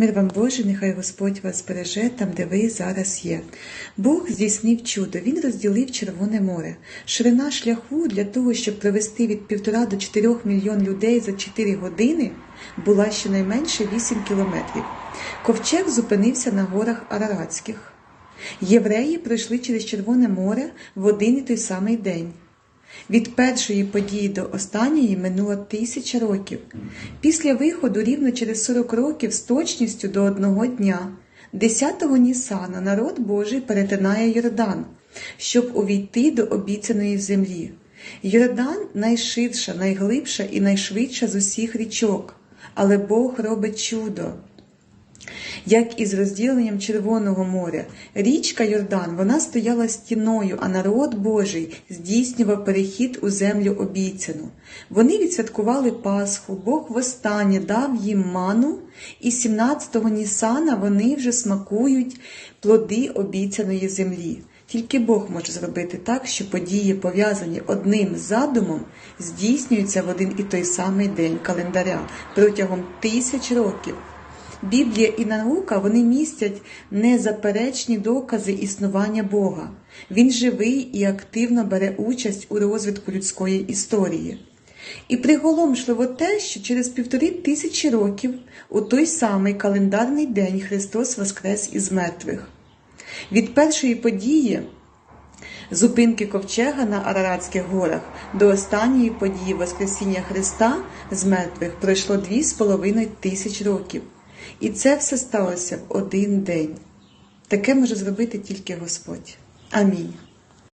Мир вам Боже, нехай Господь вас береже там, де ви зараз є. Бог здійснив чудо, Він розділив Червоне море. Ширина шляху для того, щоб провести від півтора до чотирьох мільйон людей за 4 години, була щонайменше 8 кілометрів. Ковчег зупинився на горах Араратських. Євреї пройшли через Червоне море в один і той самий день. Від першої події до останньої минуло тисяча років. Після виходу рівно через 40 років з точністю до одного дня, 10-го Нісана, народ Божий перетинає Йордан, щоб увійти до обіцяної землі. Йордан найширша, найглибша і найшвидша з усіх річок, але Бог робить чудо. Як і з розділенням Червоного моря, річка Йордан вона стояла стіною, а народ Божий здійснював перехід у землю обіцяну. Вони відсвяткували Пасху, Бог востаннє дав їм ману, і 17-го Нісана вони вже смакують плоди обіцяної землі. Тільки Бог може зробити так, що події, пов'язані одним задумом, здійснюються в один і той самий день календаря протягом тисяч років. Біблія і наука вони містять незаперечні докази існування Бога. Він живий і активно бере участь у розвитку людської історії. І приголомшливо те, що через півтори тисячі років у той самий календарний день Христос воскрес із мертвих. Від першої події зупинки ковчега на Араратських горах до останньої події Воскресіння Христа з мертвих пройшло дві з половиною тисяч років. І це все сталося в один день. Таке може зробити тільки Господь. Амінь.